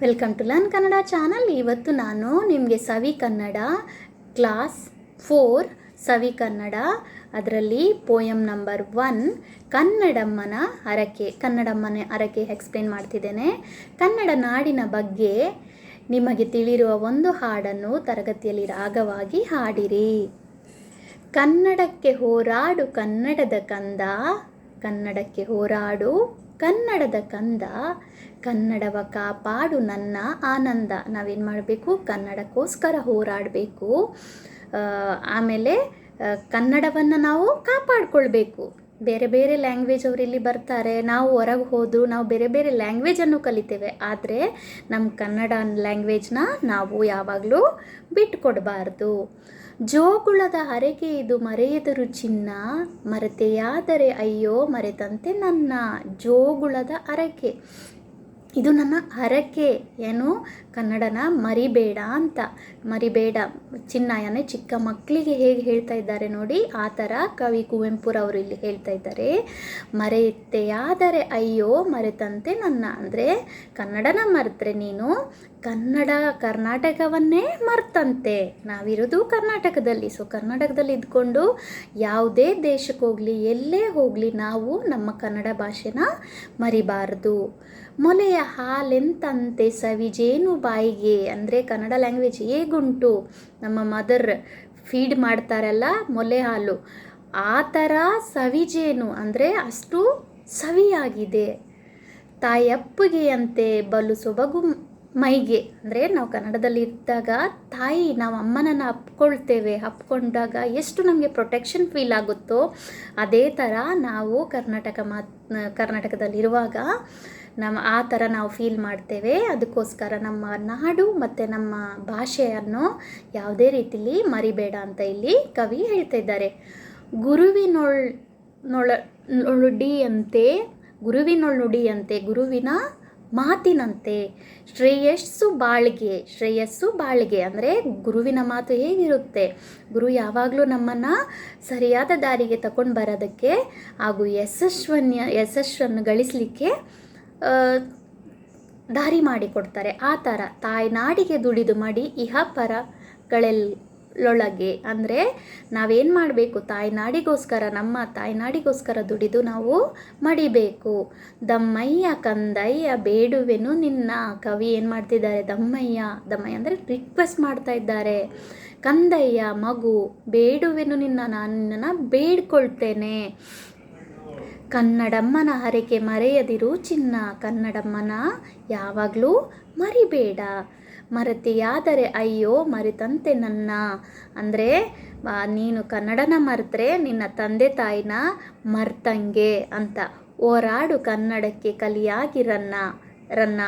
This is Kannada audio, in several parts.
Welcome to learn Kannada channel ಇವತ್ತು ನಾನು ನಿಮಗೆ ಸವಿ ಕನ್ನಡ ಕ್ಲಾಸ್ ಫೋರ್ ಸವಿ ಕನ್ನಡ ಅದರಲ್ಲಿ ಪೋಯಮ್ ನಂಬರ್ ಒನ್ ಕನ್ನಡಮ್ಮನ ಹರಕೆ ಕನ್ನಡಮ್ಮನ ಹರಕೆ ಎಕ್ಸ್ಪ್ಲೇನ್ ಮಾಡ್ತಿದ್ದೇನೆ ಕನ್ನಡ ನಾಡಿನ ಬಗ್ಗೆ ನಿಮಗೆ ತಿಳಿರುವ ಒಂದು ಹಾಡನ್ನು ತರಗತಿಯಲ್ಲಿ ರಾಗವಾಗಿ ಹಾಡಿರಿ ಕನ್ನಡಕ್ಕೆ ಹೋರಾಡು ಕನ್ನಡದ ಕಂದ ಕನ್ನಡಕ್ಕೆ ಹೋರಾಡು ಕನ್ನಡದ ಕಂದ ಕನ್ನಡವ ಕಾಪಾಡು ನನ್ನ ಆನಂದ. ನಾವೇನು ಮಾಡಬೇಕು? ಕನ್ನಡಕ್ಕೋಸ್ಕರ ಹೋರಾಡಬೇಕು. ಆಮೇಲೆ ಕನ್ನಡವನ್ನು ನಾವು ಕಾಪಾಡಿಕೊಳ್ಬೇಕು. ಬೇರೆ ಬೇರೆ ಲ್ಯಾಂಗ್ವೇಜ್ ಅವರು ಇಲ್ಲಿ ಬರ್ತಾರೆ. ನಾವು ಹೊರಗೆ ಹೋದರೂ ನಾವು ಬೇರೆ ಬೇರೆ ಲ್ಯಾಂಗ್ವೇಜನ್ನು ಕಲಿತೇವೆ. ಆದರೆ ನಮ್ಮ ಕನ್ನಡ ಲ್ಯಾಂಗ್ವೇಜ್ನ ನಾವು ಯಾವಾಗಲೂ ಬಿಟ್ಟುಕೊಡಬಾರ್ದು ಜೋಗುಳದ ಹರಕೆ ಇದು ಮರೆಯದರು ಚಿನ್ನ. ಮರೆತೆಯಾದರೆ ಅಯ್ಯೋ ಮರೆತಂತೆ ನನ್ನ ಜೋಗುಳದ ಹರಕೆ. ಇದು ನನ್ನ ಹರಕೆ. ಏನು? ಕನ್ನಡನ ಮರಿಬೇಡ ಅಂತ. ಮರಿಬೇಡ. ಚಿನ್ನ ಯಾನೆ ಚಿಕ್ಕ ಮಕ್ಕಳಿಗೆ ಹೇಗೆ ಹೇಳ್ತಾ ಇದ್ದಾರೆ ನೋಡಿ. ಆ ಥರ ಕವಿ ಕುವೆಂಪುರವರು ಇಲ್ಲಿ ಹೇಳ್ತಾ ಇದ್ದಾರೆ. ಮರೆಯುತ್ತೆಯಾದರೆ ಅಯ್ಯೋ, ಮರೆತಂತೆ ನನ್ನ. ಅಂದರೆ ಕನ್ನಡನ ಮರೆತರೆ ನೀನು. ಕನ್ನಡ ಕರ್ನಾಟಕವನ್ನೇ ಮರ್ತಂತೆ. ನಾವಿರೋದು ಕರ್ನಾಟಕದಲ್ಲಿ. ಸೊ ಕರ್ನಾಟಕದಲ್ಲಿ ಇದ್ಕೊಂಡು ಯಾವುದೇ ದೇಶಕ್ಕೆ ಹೋಗಲಿ, ಎಲ್ಲೇ ಹೋಗಲಿ, ನಾವು ನಮ್ಮ ಕನ್ನಡ ಭಾಷೆನ ಮರಿಬಾರ್ದು. ಮೊಲೆಯ ಹಾಲೆಂತಂತೆ ಸವಿಜೇನು ಬಾಯಿಗೆ? ಅಂದರೆ ಕನ್ನಡ ಲ್ಯಾಂಗ್ವೇಜ್ ಹೇಗುಂಟು? ನಮ್ಮ ಮದರ್ ಫೀಡ್ ಮಾಡ್ತಾರಲ್ಲ ಮೊಲೆ ಹಾಲು. ಆ ಥರ ಸವಿಜೇನು ಅಂದರೆ ಅಷ್ಟು ಸವಿಯಾಗಿದೆ. ತಾಯಪ್ಪಿಗೆಯಂತೆ ಬಲು ಸೊಬಗು ಮೈಗೆ. ಅಂದರೆ ನಾವು ಕನ್ನಡದಲ್ಲಿ ಇದ್ದಾಗ ತಾಯಿ ನಾವು ಅಮ್ಮನನ್ನು ಅಪ್ಕೊಳ್ತೇವೆ. ಅಪ್ಕೊಂಡಾಗ ಎಷ್ಟು ನಮಗೆ ಪ್ರೊಟೆಕ್ಷನ್ ಫೀಲ್ ಆಗುತ್ತೋ ಅದೇ ಥರ ನಾವು ಕರ್ನಾಟಕ ಮಾತ್, ಕರ್ನಾಟಕದಲ್ಲಿರುವಾಗ ನಮ್ಮ ಆ ಥರ ನಾವು ಫೀಲ್ ಮಾಡ್ತೇವೆ. ಅದಕ್ಕೋಸ್ಕರ ನಮ್ಮ ನಾಡು ಮತ್ತು ನಮ್ಮ ಭಾಷೆಯನ್ನು ಯಾವುದೇ ರೀತಿಲಿ ಮರಿಬೇಡ ಅಂತ ಇಲ್ಲಿ ಕವಿ ಹೇಳ್ತಾ ಇದ್ದಾರೆ. ಗುರುವಿನೊಳ್, ನೊಳ ನುಡಿಯಂತೆ ಗುರುವಿನೊಳ್ ನುಡಿಯಂತೆ ಗುರುವಿನ ಮಾತಿನಂತೆ ಶ್ರೇಯಸ್ಸು ಬಾಳ್ಗೆ ಶ್ರೇಯಸ್ಸು ಬಾಳ್ಗೆ ಅಂದರೆ ಗುರುವಿನ ಮಾತು ಹೇಗಿರುತ್ತೆ? ಗುರು ಯಾವಾಗಲೂ ನಮ್ಮನ್ನು ಸರಿಯಾದ ದಾರಿಗೆ ತಗೊಂಡು ಬರೋದಕ್ಕೆ ಹಾಗೂ ಯಶಸ್ವನ್ಯ, ಯಶಸ್ಸನ್ನು ಗಳಿಸಲಿಕ್ಕೆ ದಾರಿ ಮಾಡಿಕೊಡ್ತಾರೆ. ಆ ಥರ ತಾಯ್ನಾಡಿಗೆ ದುಡಿದು ಮಾಡಿ ಇಹ ಪರಗಳಲ್ಲೊಳಗೆ ಅಂದರೆ ನಾವೇನು ಮಾಡಬೇಕು? ತಾಯ್ನಾಡಿಗೋಸ್ಕರ, ನಮ್ಮ ತಾಯ್ನಾಡಿಗೋಸ್ಕರ ದುಡಿದು ನಾವು ಮಡಿಬೇಕು. ದಮ್ಮಯ್ಯ ಕಂದಯ್ಯ ಬೇಡುವೆನು ನಿನ್ನ. ಕವಿ ಏನು ಮಾಡ್ತಿದ್ದಾರೆ? ದಮ್ಮಯ್ಯ. ದಮ್ಮಯ್ಯ ಅಂದರೆ ರಿಕ್ವೆಸ್ಟ್ ಮಾಡ್ತಾ ಇದ್ದಾರೆ. ಕಂದಯ್ಯ, ಮಗು, ಬೇಡುವೆನು ನಿನ್ನ. ನಾನು ನಿನ್ನನ್ನು ಬೇಡ್ಕೊಳ್ತೇನೆ. ಕನ್ನಡಮ್ಮನ ಹರಕೆ ಮರೆಯದಿರು ಚಿನ್ನ. ಕನ್ನಡಮ್ಮನ ಯಾವಾಗಲೂ ಮರಿಬೇಡ. ಮರೆತೆಯಾದರೆ ಅಯ್ಯೋ, ಮರೆತಂತೆ ನನ್ನ. ಅಂದರೆ ನೀನು ಕನ್ನಡನ ಮರೆತರೆ ನಿನ್ನ ತಂದೆ ತಾಯಿನ ಮರ್ತಂಗೆ ಅಂತ. ಓರಾಡು ಕನ್ನಡಕ್ಕೆ ಕಲಿಯಾಗಿರನ್ನ ರನ್ನ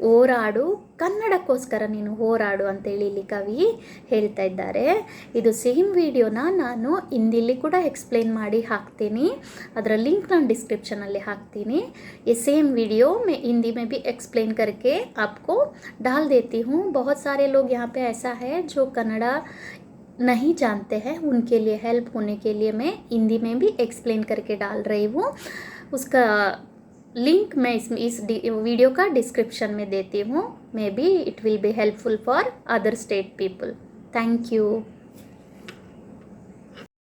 ಹೋರಾಡು ಕನ್ನಡಕ್ಕೋಸ್ಕರ ನೀನು ಹೋರಾಡು ಅಂತೇಳಿ ಇಲ್ಲಿ ಕವಿ ಹೇಳ್ತಾ ಇದ್ದಾರೆ ಇದು ಸೇಮ್ ವಿಡಿಯೋನ ನಾನು ಹಿಂದಿಲಿ ಕೂಡ ಎಕ್ಸ್ಪ್ಲೇನ್ ಮಾಡಿ ಹಾಕ್ತೀನಿ ಅದರ ಲಿಂಕ್ ನಾನು ಡಿಸ್ಕ್ರಿಪ್ಷನಲ್ಲಿ ಹಾಕ್ತೀನಿ ये सेम वीडियो मैं हिंदी में भी एक्सप्लेन करके आपको डाल देती हूँ बहुत सारे लोग यहाँ पे ऐसा है जो कन्नड़ा नहीं जानते हैं उनके लिए हेल्प होने के लिए मैं हिंदी में भी एक्सप्लेन करके डाल रही हूँ उसका लिंक मैं इसमें इस वीडियो का डिस्क्रिप्शन में देती हूँ। Maybe it will be helpful for other state people thank you